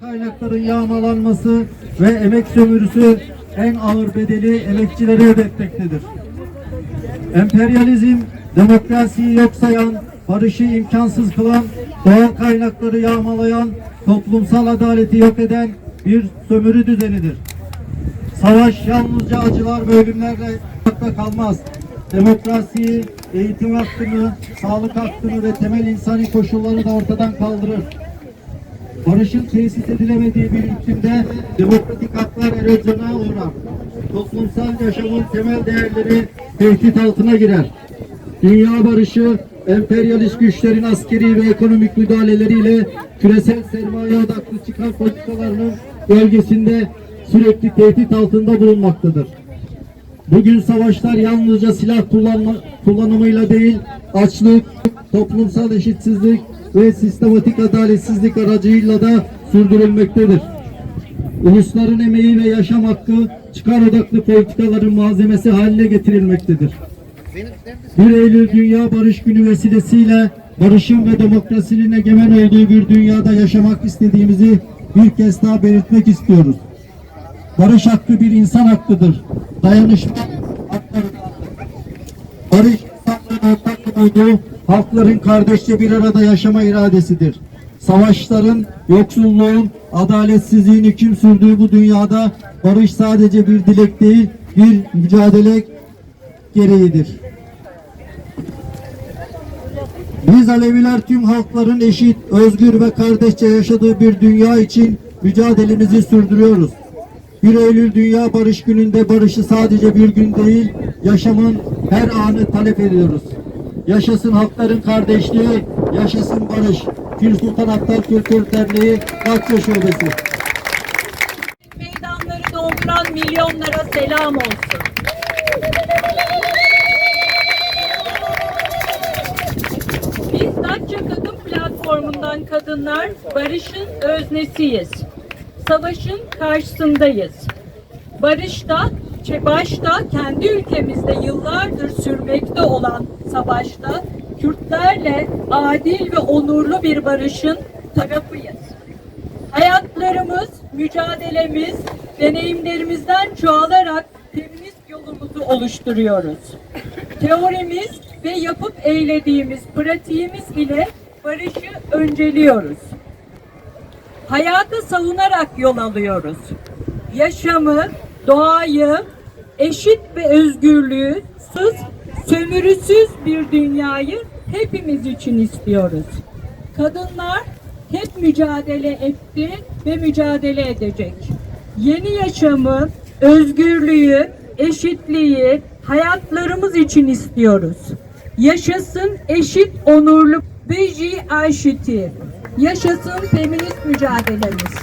kaynakların yağmalanması ve emek sömürüsü en ağır bedeli emekçilere ödetmektedir. Emperyalizm, demokrasiyi yok sayan, barışı imkansız kılan, doğal kaynakları yağmalayan, toplumsal adaleti yok eden bir sömürü düzenidir. Savaş yalnızca acılar ve ölümlerle kalmaz. Demokrasiyi, eğitim hakkını, sağlık hakkını ve temel insani koşulları da ortadan kaldırır. Barışın tesis edilemediği bir iklimde demokratik haklar erozyona uğrar. Toplumsal yaşamın temel değerleri tehdit altına girer. Dünya barışı emperyalist güçlerin askeri ve ekonomik müdahaleleriyle küresel sermaye odaklı çıkar politikalarının gölgesinde sürekli tehdit altında bulunmaktadır. Bugün savaşlar yalnızca silah kullanma, kullanımıyla değil, açlık, toplumsal eşitsizlik ve sistematik adaletsizlik aracıyla da sürdürülmektedir. Ulusların emeği ve yaşam hakkı çıkar odaklı politikaların malzemesi haline getirilmektedir. 1 Eylül Dünya Barış Günü vesilesiyle barışın ve demokrasinin egemen olduğu bir dünyada yaşamak istediğimizi bir kez daha belirtmek istiyoruz. Barış hakkı bir insan hakkıdır. Dayanışma haklarıdır. Barış insanların ortak olduğu halkların kardeşçe bir arada yaşama iradesidir. Savaşların, yoksulluğun, adaletsizliğin hüküm sürdüğü bu dünyada barış sadece bir dilek değil, bir mücadele gereğidir. Biz Aleviler tüm halkların eşit, özgür ve kardeşçe yaşadığı bir dünya için mücadelemizi sürdürüyoruz. 1 Eylül Dünya Barış Günü'nde barışı sadece bir gün değil, yaşamın her anı talep ediyoruz. Yaşasın halkların kardeşliği, yaşasın barış. Pir Sultan Abdal Kültür Derneği Datça Şubesi. Meydanları dolduran milyonlara selam olsun. Biz Datça Kadın Platformu'ndan kadınlar barışın öznesiyiz. Savaşın karşısındayız. Barışta, çe- başta kendi ülkemizde yıllardır sürmekte olan savaşta Kürtlerle adil ve onurlu bir barışın tarafıyız. Hayatlarımız, mücadelemiz, deneyimlerimizden çoğalarak feminist yolumuzu oluşturuyoruz. Teorimiz ve yapıp eylediğimiz pratiğimiz ile barışı önceliyoruz. Hayatı savunarak yol alıyoruz. Yaşamı, doğayı, eşit ve özgürlüğü, sız, sömürüsüz bir dünyayı hepimiz için istiyoruz. Kadınlar hep mücadele etti ve mücadele edecek. Yeni yaşamı, özgürlüğü, eşitliği hayatlarımız için istiyoruz. Yaşasın eşit onurlu Beji Ayşiti. Yaşasın feminist mücadelemiz.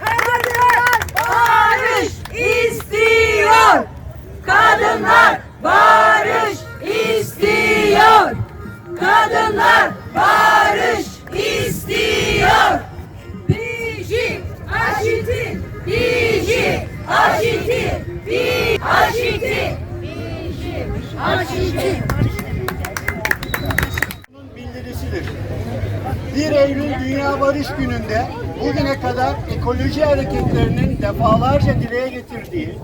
Kadınlar barış istiyor. Kadınlar barış istiyor. Kadınlar Eylül Dünya Barış Günü'nde bugüne kadar ekoloji hareketlerinin defalarca dile getirdiği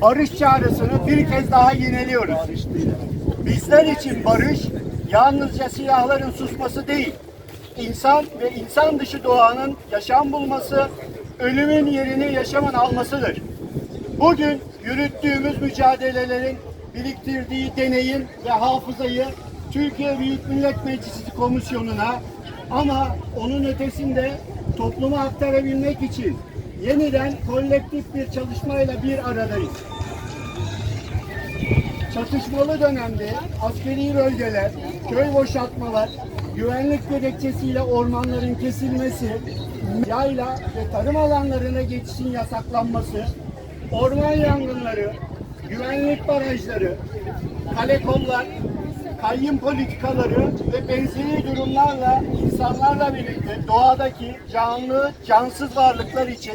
barış çağrısını bir kez daha yineliyoruz. Bizler için barış yalnızca silahların susması değil, insan ve insan dışı doğanın yaşam bulması, ölümün yerini yaşamın almasıdır. Bugün yürüttüğümüz mücadelelerin biriktirdiği deneyim ve hafızayı Türkiye Büyük Millet Meclisi Komisyonu'na ama onun ötesinde topluma aktarabilmek için yeniden kolektif bir çalışmayla bir aradayız. Çatışmalı dönemde askeri bölgeler, köy boşaltmalar, güvenlik gerekçesiyle ormanların kesilmesi, yayla ve tarım alanlarına geçişin yasaklanması, orman yangınları, güvenlik barajları, kale kollar, kayyum politikaları ve benzeri durumlarla insanlarla birlikte doğadaki canlı, cansız varlıklar için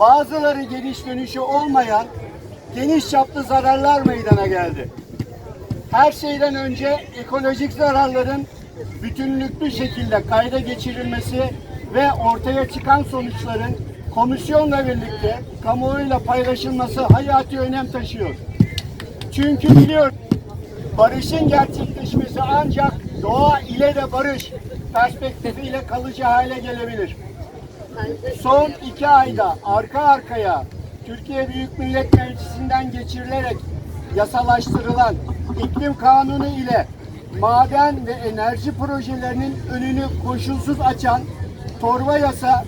bazıları geniş dönüşü olmayan geniş çaplı zararlar meydana geldi. Her şeyden önce ekolojik zararların bütünlüklü şekilde kayda geçirilmesi ve ortaya çıkan sonuçların komisyonla birlikte kamuoyuyla paylaşılması hayati önem taşıyor. Çünkü biliyor barışın gerçekleşmesi ancak doğa ile de barış perspektifiyle kalıcı hale gelebilir. Son iki ayda arka arkaya Türkiye Büyük Millet Meclisi'nden geçirilerek yasalaştırılan iklim kanunu ile maden ve enerji projelerinin önünü koşulsuz açan torba yasa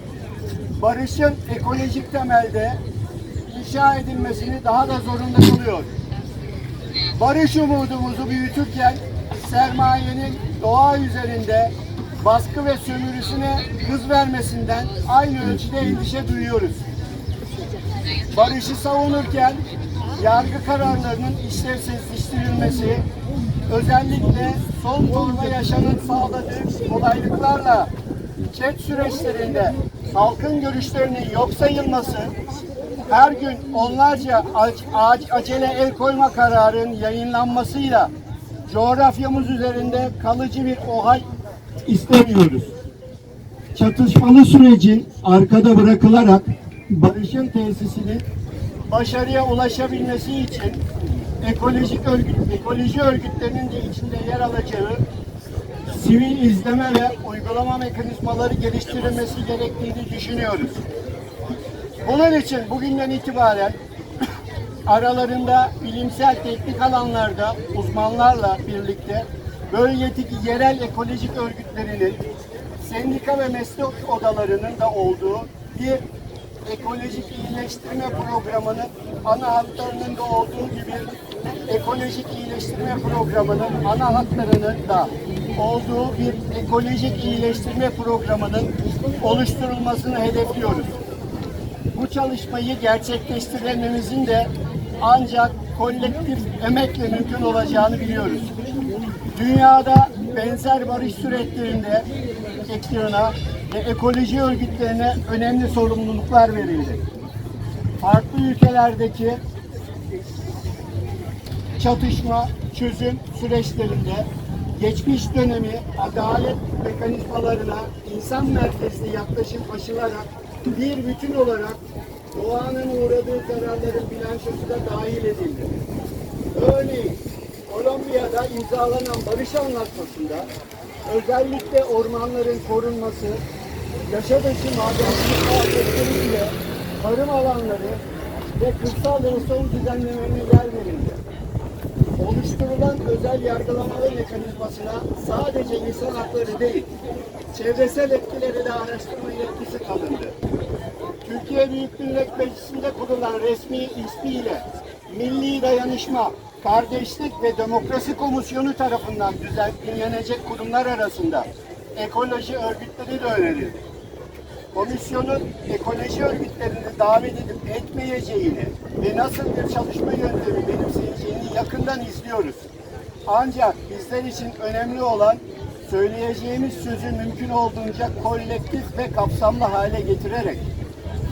barışın ekolojik temelde inşa edilmesini daha da zorunda kılıyor. Barış umudumuzu büyütürken sermayenin doğa üzerinde baskı ve sömürüsüne hız vermesinden aynı ölçüde endişe duyuyoruz. Barışı savunurken yargı kararlarının işlevsizleştirilmesi, özellikle son torba yaşanın sağladığı kolaylıklarla chat süreçlerinde halkın görüşlerinin yok sayılması, her gün onlarca ac- ac- acele el koyma kararının yayınlanmasıyla coğrafyamız üzerinde kalıcı bir ohay istemiyoruz. Çatışmalı sürecin arkada bırakılarak barışın tesisinin başarıya ulaşabilmesi için ekolojik örgüt, ekoloji örgütlerinin de içinde yer alacağı sivil izleme ve uygulama mekanizmaları geliştirilmesi gerektiğini düşünüyoruz. Bunun için bugünden itibaren aralarında bilimsel teknik alanlarda uzmanlarla birlikte bölgedeki yerel ekolojik örgütlerinin sendika ve meslek odalarının da olduğu bir ekolojik iyileştirme programının ana hatlarının da olduğu gibi ekolojik iyileştirme programının ana hatlarının da olduğu bir ekolojik iyileştirme programının oluşturulmasını hedefliyoruz. Bu çalışmayı gerçekleştirmemizin de ancak kolektif emekle mümkün olacağını biliyoruz. Dünyada benzer barış süreçlerinde ekstrana ve ekoloji örgütlerine önemli sorumluluklar verildi. Farklı ülkelerdeki çatışma, çözüm süreçlerinde geçmiş dönemi adalet mekanizmalarına insan merkezli yaklaşım aşılarak bir bütün olarak doğanın uğradığı zararların bilançosu da dahil edildi. Örneğin Kolombiya'da imzalanan barış anlaşmasında özellikle ormanların korunması, yaşa dışı madencilik faaliyetleriyle tarım alanları ve kırsal son düzenlemelerine yer verildi oluşturulan özel yargılamalı mekanizmasına sadece insan hakları değil, çevresel etkileri de araştırma yetkisi kalındı. Türkiye Büyük Millet Meclisi'nde kurulan resmi ismiyle Milli Dayanışma, Kardeşlik ve Demokrasi Komisyonu tarafından düzenlenecek kurumlar arasında ekoloji örgütleri de önerildi komisyonun ekoloji örgütlerini davet edip etmeyeceğini ve nasıl bir çalışma yöntemi benimseyeceğini yakından izliyoruz. Ancak bizler için önemli olan söyleyeceğimiz sözü mümkün olduğunca kolektif ve kapsamlı hale getirerek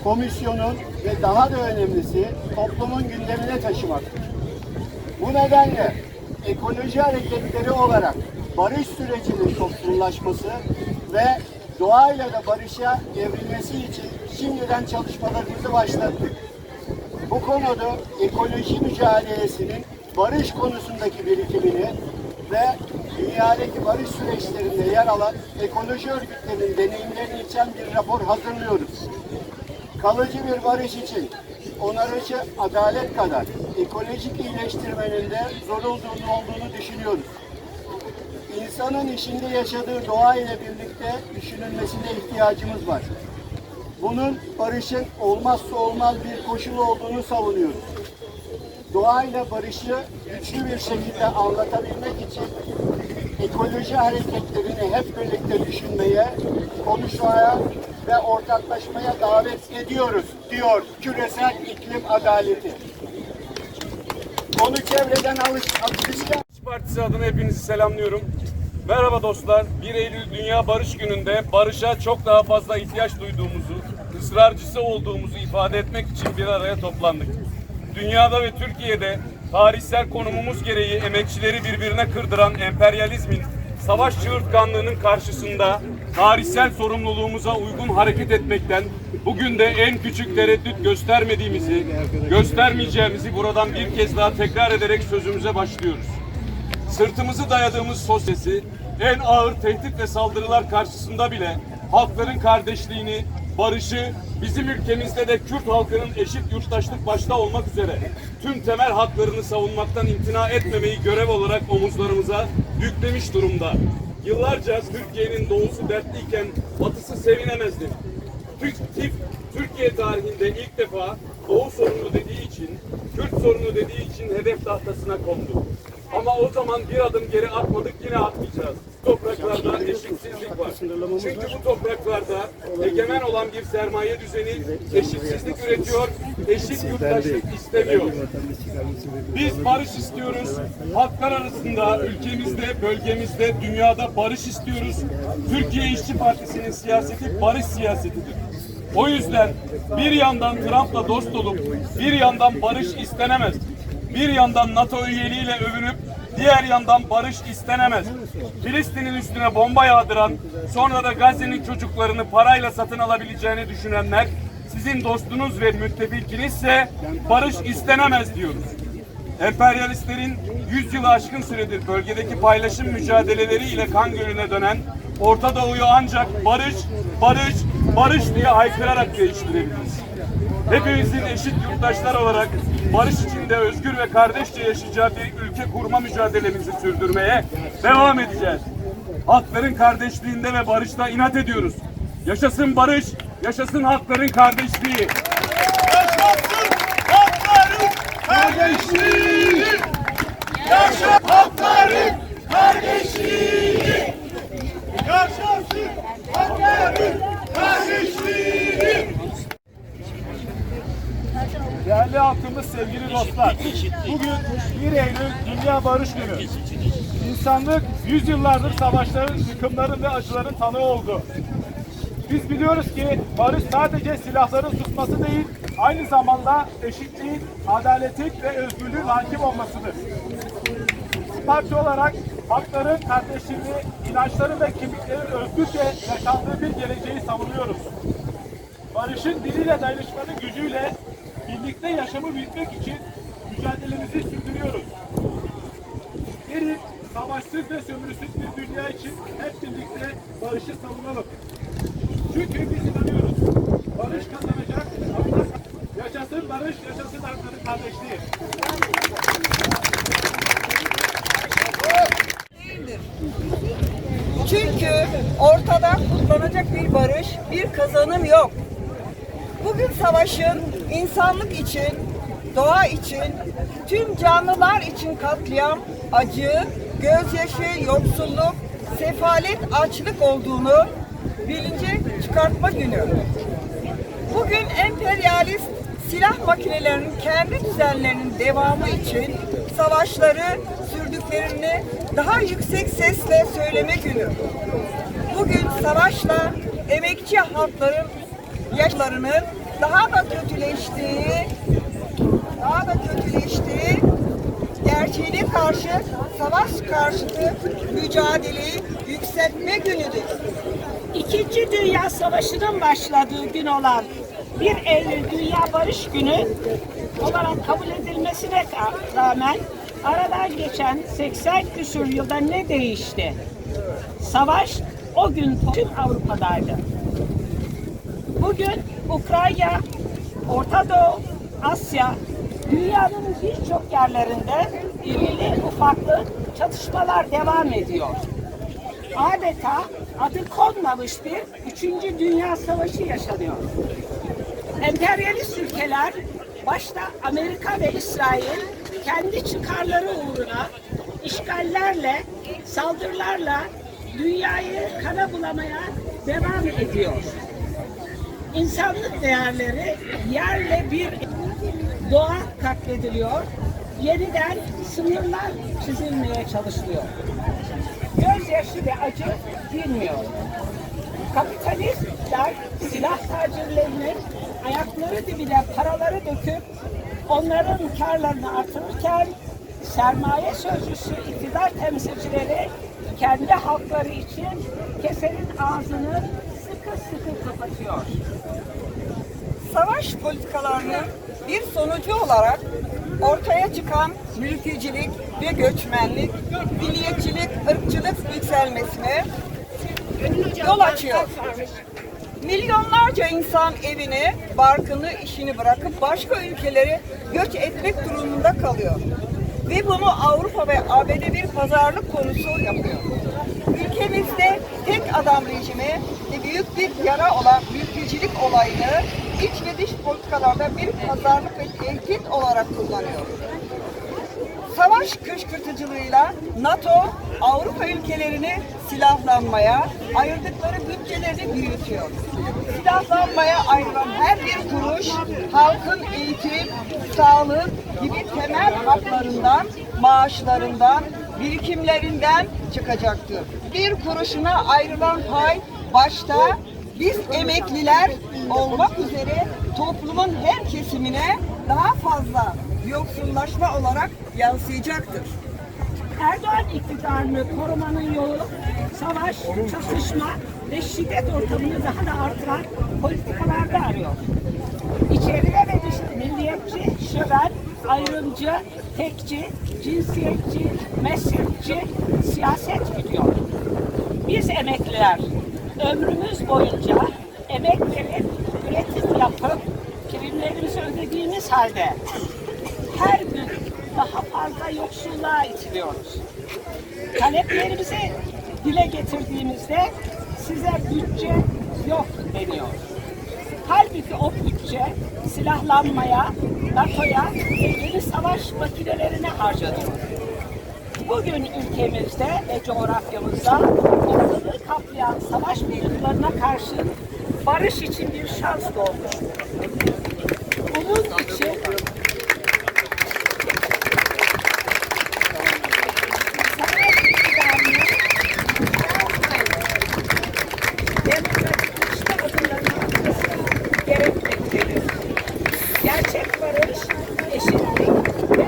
komisyonun ve daha da önemlisi toplumun gündemine taşımaktır. Bu nedenle ekoloji hareketleri olarak barış sürecinin toplumlaşması ve doğayla da barışa evrilmesi için şimdiden çalışmalarımızı başlattık. Bu konuda ekoloji mücadelesinin barış konusundaki birikimini ve dünyadaki barış süreçlerinde yer alan ekoloji örgütlerinin deneyimlerini içeren bir rapor hazırlıyoruz. Kalıcı bir barış için onarıcı adalet kadar ekolojik iyileştirmenin de zor olduğunu, olduğunu düşünüyoruz. İnsanın içinde yaşadığı doğa ile birlikte düşünülmesine ihtiyacımız var. Bunun barışın olmazsa olmaz bir koşulu olduğunu savunuyoruz. Doğayla barışı güçlü bir şekilde anlatabilmek için ekoloji hareketlerini hep birlikte düşünmeye, konuşmaya ve ortaklaşmaya davet ediyoruz diyor küresel iklim adaleti. Konu çevreden alış, alışkan Partisi adına hepinizi selamlıyorum. Merhaba dostlar. 1 Eylül Dünya Barış Günü'nde barışa çok daha fazla ihtiyaç duyduğumuzu, ısrarcısı olduğumuzu ifade etmek için bir araya toplandık. Dünyada ve Türkiye'de tarihsel konumumuz gereği emekçileri birbirine kırdıran emperyalizmin savaş çığırtkanlığının karşısında tarihsel sorumluluğumuza uygun hareket etmekten bugün de en küçük tereddüt göstermediğimizi, göstermeyeceğimizi buradan bir kez daha tekrar ederek sözümüze başlıyoruz. Sırtımızı dayadığımız sosyesi en ağır tehdit ve saldırılar karşısında bile halkların kardeşliğini, barışı, bizim ülkemizde de Kürt halkının eşit yurttaşlık başta olmak üzere tüm temel haklarını savunmaktan imtina etmemeyi görev olarak omuzlarımıza yüklemiş durumda. Yıllarca Türkiye'nin doğusu dertliyken batısı sevinemezdi. Türk, tip, Türkiye tarihinde ilk defa Doğu sorunu dediği için, Kürt sorunu dediği için hedef tahtasına kondu. Ama o zaman bir adım geri atmadık yine atmayacağız. Topraklarda eşitsizlik var. Çünkü bu topraklarda egemen olan bir sermaye düzeni eşitsizlik üretiyor, eşit yurttaşlık istemiyor. Biz barış istiyoruz. Halklar arasında, ülkemizde, bölgemizde, dünyada barış istiyoruz. Türkiye İşçi Partisi'nin siyaseti barış siyasetidir. O yüzden bir yandan Trump'la dost olup bir yandan barış istenemez. Bir yandan NATO üyeliğiyle övünüp diğer yandan barış istenemez. Filistin'in üstüne bomba yağdıran, sonra da Gazze'nin çocuklarını parayla satın alabileceğini düşünenler sizin dostunuz ve müttefikinizse barış istenemez diyoruz. Emperyalistlerin 100 yılı aşkın süredir bölgedeki paylaşım mücadeleleriyle kan gölüne dönen Orta Doğu'yu ancak barış, barış, barış diye haykırarak değiştirebiliriz. Hepimizin eşit yurttaşlar olarak barış içinde özgür ve kardeşçe yaşayacağı bir ülke kurma mücadelemizi sürdürmeye devam edeceğiz. Halkların kardeşliğinde ve barışta inat ediyoruz. Yaşasın barış, yaşasın halkların kardeşliği. Yaşasın halkların kardeşliği! Yaşa halkların kardeşliği! Yaşasın halkların kardeşliği! Değerli halkımız, sevgili dostlar. Bugün 1 Eylül Dünya Barış Günü. İnsanlık yüzyıllardır savaşların, yıkımların ve acıların tanığı oldu. Biz biliyoruz ki barış sadece silahların susması değil, aynı zamanda eşitliğin, adaletin ve özgürlüğün hakim olmasıdır. Parti olarak hakların, kardeşliğini, inançların ve kimliklerin özgürce yaşandığı bir geleceği savunuyoruz. Barışın diliyle dayanışmanın gücüyle birlikte yaşamı büyütmek için mücadelemizi sürdürüyoruz. Gelin savaşsız ve sömürüsüz bir dünya için hep birlikte barışı savunalım. Çünkü biz inanıyoruz. Barış kazanacak. Allah yaşasın barış, yaşasın hakların kardeşliği. Çünkü ortada kutlanacak bir barış, bir kazanım yok. Bugün savaşın insanlık için, doğa için, tüm canlılar için katliam, acı, gözyaşı, yoksulluk, sefalet, açlık olduğunu bilince çıkartma günü. Bugün emperyalist silah makinelerinin kendi düzenlerinin devamı için savaşları sürdüklerini daha yüksek sesle söyleme günü. Bugün savaşla emekçi halkların yaşlarının daha da kötüleştiği, daha da kötüleştiği gerçeğine karşı savaş karşıtı mücadeleyi yükseltme günüdür. İkinci Dünya Savaşı'nın başladığı gün olan 1 Eylül Dünya Barış Günü olarak kabul edilmesine rağmen aradan geçen 80 küsur yılda ne değişti? Savaş o gün tüm Avrupa'daydı. Bugün Ukrayna, Orta Doğu, Asya, dünyanın birçok yerlerinde irili ufaklı çatışmalar devam ediyor adeta adı konmamış bir üçüncü Dünya Savaşı yaşanıyor. Emperyalist ülkeler başta Amerika ve İsrail kendi çıkarları uğruna işgallerle, saldırılarla dünyayı kana bulamaya devam ediyor. İnsanlık değerleri yerle bir doğa katlediliyor, yeniden sınırlar çizilmeye çalışılıyor gözyaşı ve acı bilmiyor. Kapitalistler silah tacirlerinin ayakları dibine paraları döküp onların karlarını artırırken sermaye sözcüsü iktidar temsilcileri kendi halkları için kesenin ağzını sıkı sıkı kapatıyor. Savaş politikalarının bir sonucu olarak ortaya çıkan mültecilik ve göçmenlik, milliyetçilik, ırkçılık yükselmesine yol açıyor. Milyonlarca insan evini, barkını, işini bırakıp başka ülkelere göç etmek durumunda kalıyor. Ve bunu Avrupa ve ABD bir pazarlık konusu yapıyor. Ülkemizde tek adam rejimi büyük bir yara olan mültecilik olayını iç ve dış politikalarda bir pazarlık ve tehdit olarak kullanıyor. Savaş kışkırtıcılığıyla NATO Avrupa ülkelerini silahlanmaya, ayırdıkları bütçelerini büyütüyor. Silahlanmaya ayrılan her bir kuruş halkın eğitim, sağlık gibi temel haklarından, maaşlarından, birikimlerinden çıkacaktır. Bir kuruşuna ayrılan pay başta biz emekliler olmak üzere toplumun her kesimine daha fazla yoksullaşma olarak yansıyacaktır. Erdoğan iktidarını korumanın yolu savaş, çatışma ve şiddet ortamını daha da artıran politikalarda arıyor. İçeride ve dışta milliyetçi, şöven, ayrımcı, tekçi, cinsiyetçi, mezhepçi siyaset gidiyor. Biz emekliler ömrümüz boyunca emek verip üretim yapıp primlerimizi ödediğimiz halde her gün daha fazla yoksulluğa itiliyoruz. Taleplerimizi dile getirdiğimizde size bütçe yok deniyor. Halbuki o bütçe silahlanmaya, NATO'ya ve yeni savaş makinelerine harcanıyor. Bugün ülkemizde ve coğrafyamızda ortalığı kaplayan savaş boyutlarına karşı barış için bir şans doğmuş. Bunun için savaş iktidarını demokratikleşme adımlarını atması gerekmektedir. Gerçek barış, eşitlik ve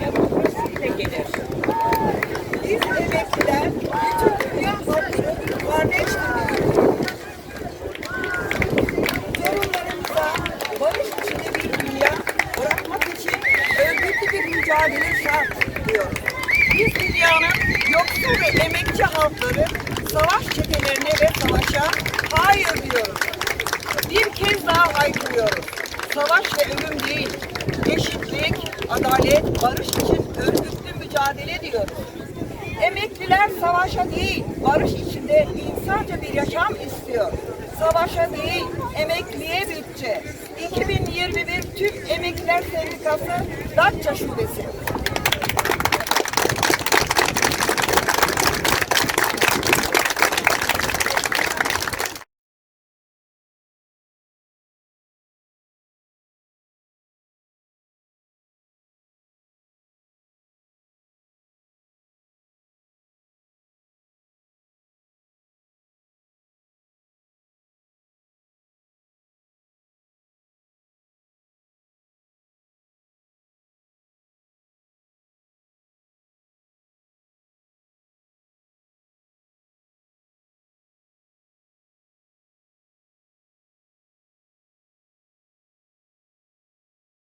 demokrasiyle gelir. Biz emekliler bütün dünya halkını kardeş biliyoruz. Sorunlarımıza barış içinde bir dünya bırakmak için örgütlü bir mücadele şart diyoruz. Biz dünyanın yoksul ve emekçi halkları savaş çetelerine ve savaşa hayır diyoruz. Bir kez daha haykırıyoruz. Savaş ve ölüm değil, eşitlik, adalet, barış için örgütlü mücadele diyoruz. Emekliler savaşa değil, barış içinde insanca bir yaşam istiyor. Savaşa değil, emekliye bütçe. 2021 Türk Emekliler Sendikası Datça Şubesi.